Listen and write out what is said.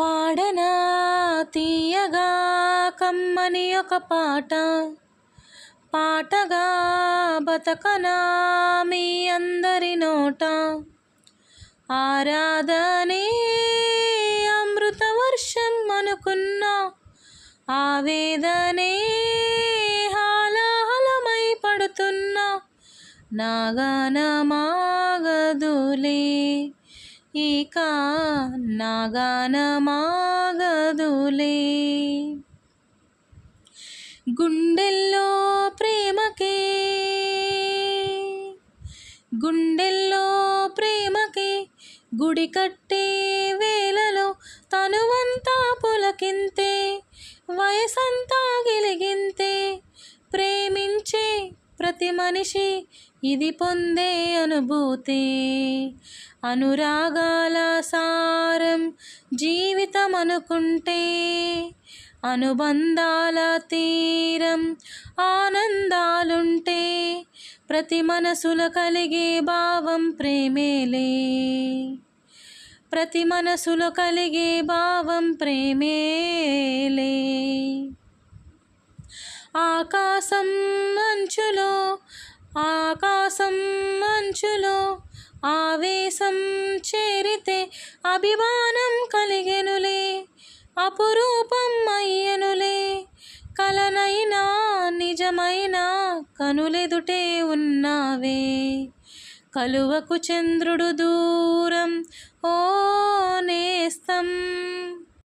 పాడనా? తీయగా కమ్మని ఒక పాట. పాటగా బతకనా మీ అందరి నోట? ఆరాధనే అమృత వర్షం అనుకున్నా. ఆవేదనే హాలాహలమై పడుతున్నా. నాగానమాగదులే. ఇక నాగానమాగదులే గుండెల్లో ప్రేమకే గుండెల్లో ప్రేమకే గుడి కట్టే వేళలో తనువంతా ప్రతి మనిషి ఇది పొందే అనుభూతి. అనురాగాల సారం జీవితం అనుకుంటే అనుబంధాల తీరం ఆనందాలుంటే ప్రతి మనసులో కలిగే భావం ప్రేమేలే ప్రతి మనసులో కలిగే భావం ప్రేమేలే ఆకాశం మంచులో ఆకాశం మంచులో ఆవేశం చేరితే అభిమానం కలిగెనులే అపురూపం అయ్యనులే. కలనైనా నిజమైన కనులెదుటే ఉన్నావే. కలువకు చంద్రుడు దూరం ఓ